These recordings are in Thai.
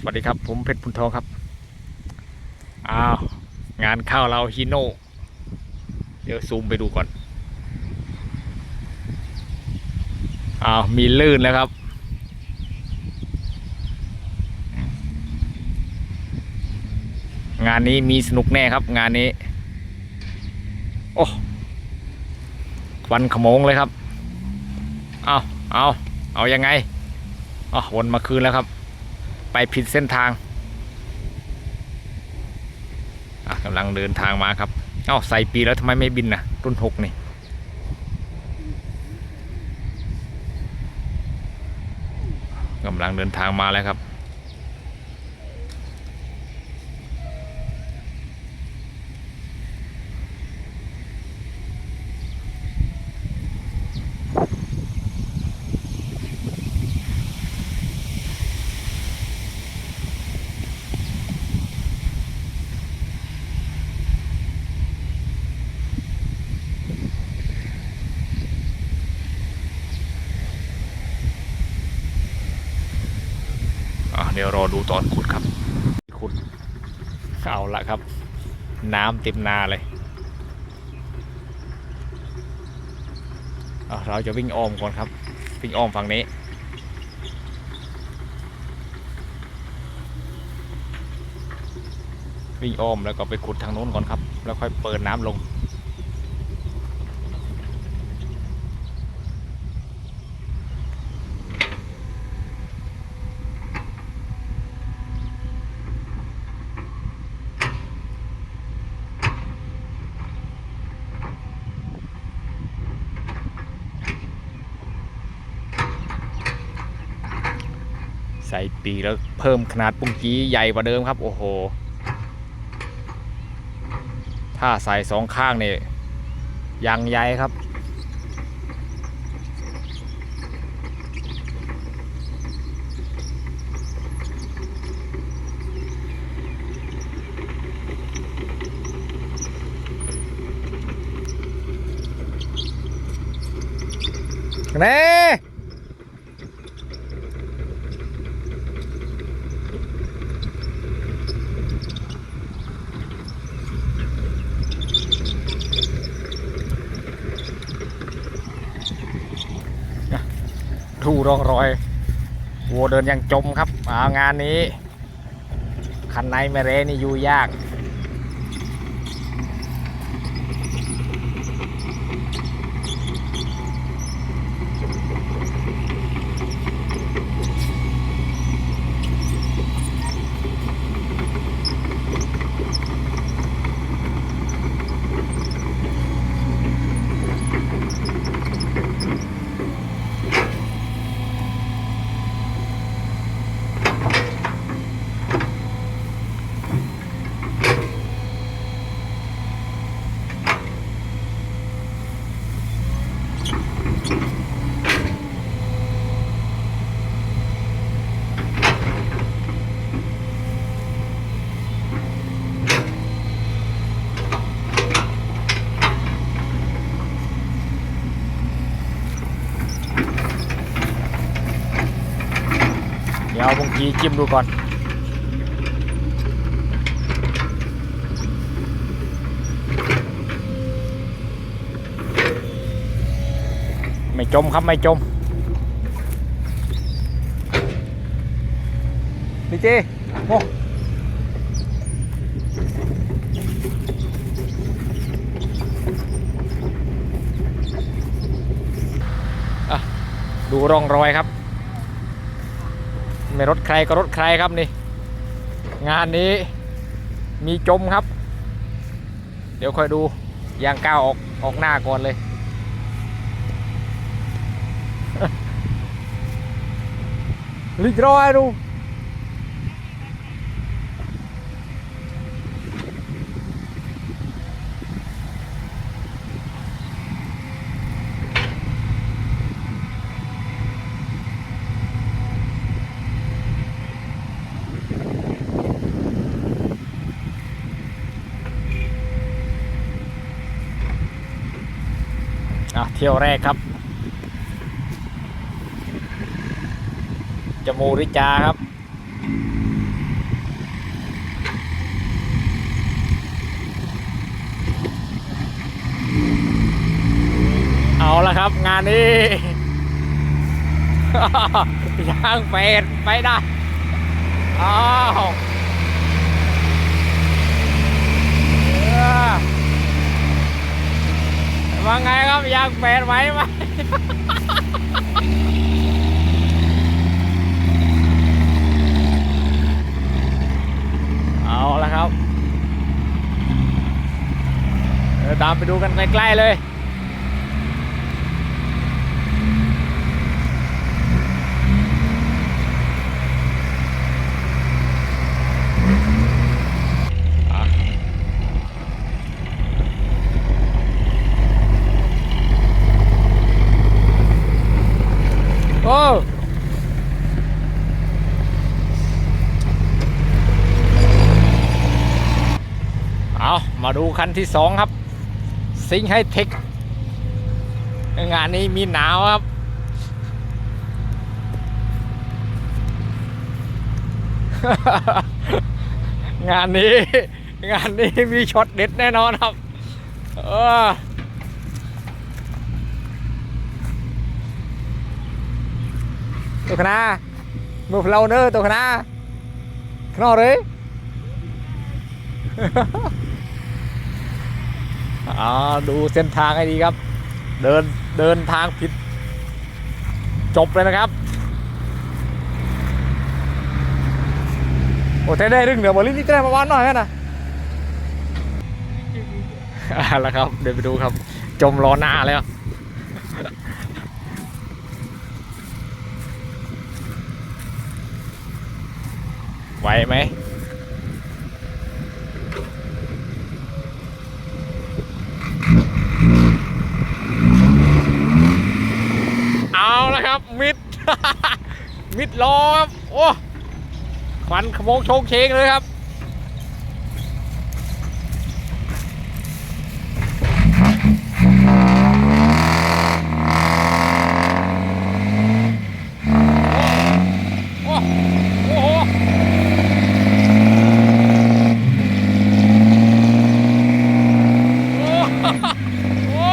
สวัสดีครับ ผมเพชรพุนทองครับ อ้าว งานข้าวเราฮิโน่เดี๋ยวซูมไปดูก่อน อ้าว มีลื่นแล้วครับ งานนี้มีสนุกแน่ครับ งานนี้ โอ้วันขโมงเลยครับ เอาเอาเอายังไงอ๋อวนมาคืนแล้วครับ ไปผิดเส้นทางกำลังเดินทางมาครับเอ้าใส่ปีแล้วทำไมไม่บินนะรุ่นหกนี่กำลังเดินทางมาแล้วครับ ดี๋ยวรอดูตอนขุดครับ ขุดเอาละครับ น้ำเต็มนาเลยเราจะวิ่งอ้อมก่อนครับ วิ่งอ้อมฝั่งนี้วิ่งอ้อมแล้วก็ไปขุดทางโน้นก่อนครับ แล้วค่อยเปิดน้ำลง ใส่ปีแล้วเพิ่มขนาดปุ้งกี้ใหญ่กว่าเดิมครับ โอ้โห ถ้าใส่สองข้างเนี่ยยังใหญ่ครับเน่ ดูร่องรอยวัวเดินยังจมครับงานนี้คันในไม่เรนี่อยู่ยาก ดี๋ยวเอาบางทีจิ้มดูก่อน ไม่จมครับไม่จมพี่เจโอ้อ่ดูร่องรอยครับ ไม่รถใครก็รถใครครับนี่ งานนี้มีจมครับ เดี๋ยวค่อยดูยางก้าวออกออกหน้าก่อนเลย ลิกรอยดู เที่ยวแรกครับ จมูริจาครับ เอาละครับงานนี้ยางเป็ดไปได้อ้าว ว่าไงครับยางเป็ดไว้ไหมเอาละครับเดี๋ยวตามไปดูกันใกล้ๆเลย เอามาดูคันที่สองครับ ซิงไฮเทค งานนี้มีหนาวครับ งานนี้ งานนี้มีช็อตเด็ดแน่นอนครับ เออ ตัวคณะมือเราเนอตัวคณะขนอเลยอ่าดูเส้นทางให้ดีครับ เดินเดินทางผิด จบเลยนะครับโอ้แต่ได้เรื่องเดี๋ยวบอลลินนี่ได้ประมาณหน่อยนะอ่าแล้วครับ เดี๋ยวไปดูครับ จมล้อหน้าแล้ว ไหวไหมเอาละครับ มิด มิดล้อครับ โอ้ควันขโมงโชงเชงเลยครับ โอ้โอ้โหโอ้โอ้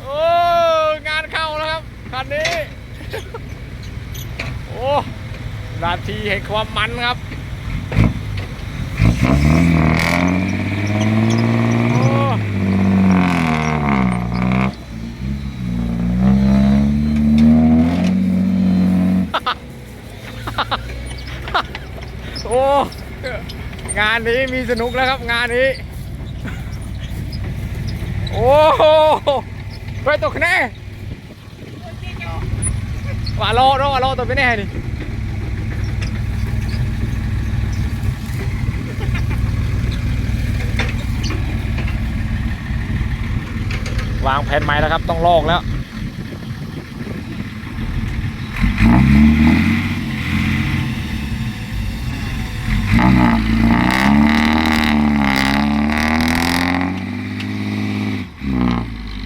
โอ้งานเข้าแล้วครับคันนี้ โอ้นาทีแห่งความมันครับ โอ้โอ้ งา นี้มีสนุกแล้วครับงานนี้ โอ้โหไปตกแน่ว่ารอรอรอตัวไปแน่นี่วางแผนใหม่แล้วครับ ต้องลอกแล้ว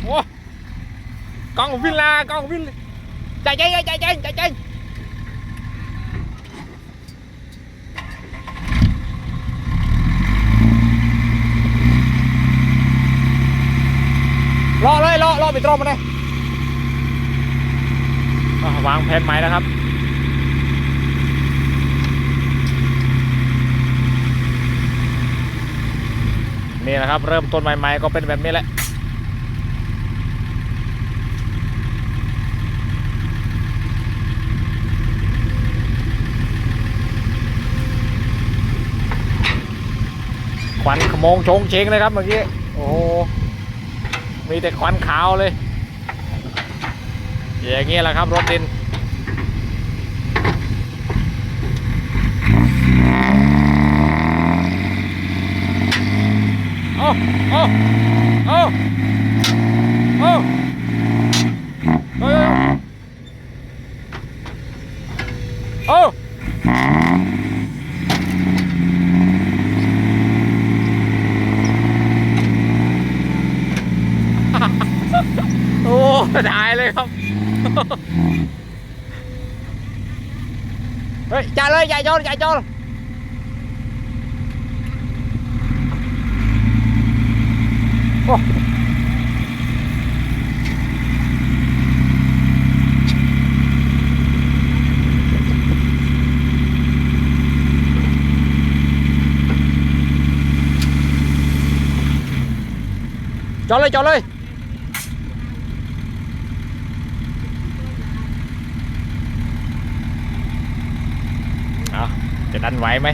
โอ้กล้องวินลากล้องวินใจใจใจใจใจใจใจ รอเลยรอรอไปตรงมาเลยวางแผนใหม่แล้วครับนี่แหละครับ เริ่มต้นใหม่ๆก็เป็นแบบนี้แหละ ควันขโมงชงเชงเลยครับเมื่อกี้ โอ้โห มีแต่ควันขาวเลย อย่างเงี้ยแหละครับรถดินอ้โอ้โอ้โอ้โอ้โอ้ ถ่ายเลยครับ เฮ้ยจ่าเลยจ่าโจรจ่าโจรโอ้จอดเลยจอดเลย จะดันไหวไหม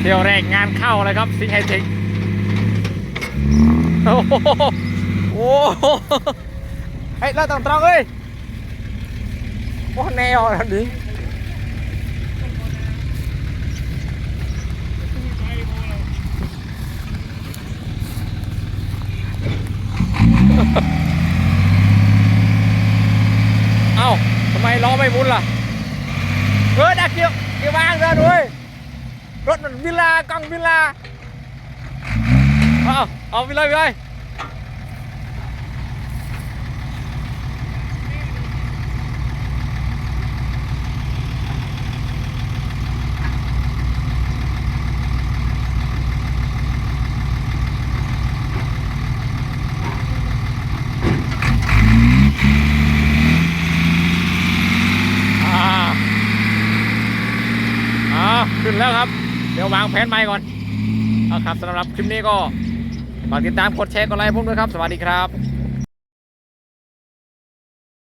เที่ยวแรกงานเข้าเลยครับสิงห์ไฮเทคโอ้โหโอ้โหเฮ้ยเราต้องตรงเอ้ยโอ้แนวนะดิ เอ้าทำไมล้อไม่มุนล่ะเออดักเกี่ยวเกี่ยววางแล้วด้วยรถมันวิลลากล้องวิลาเอาเอาไปเลยไปเลยอ่าอ่าขึ้นแล้วครับ เดี๋ยว วางแผนใหม่ก่อนเอาครับสำหรับคลิปนี้ก็ฝากติดตามกดแชร์กดไลค์พวกด้วยครับ สวัสดีครับ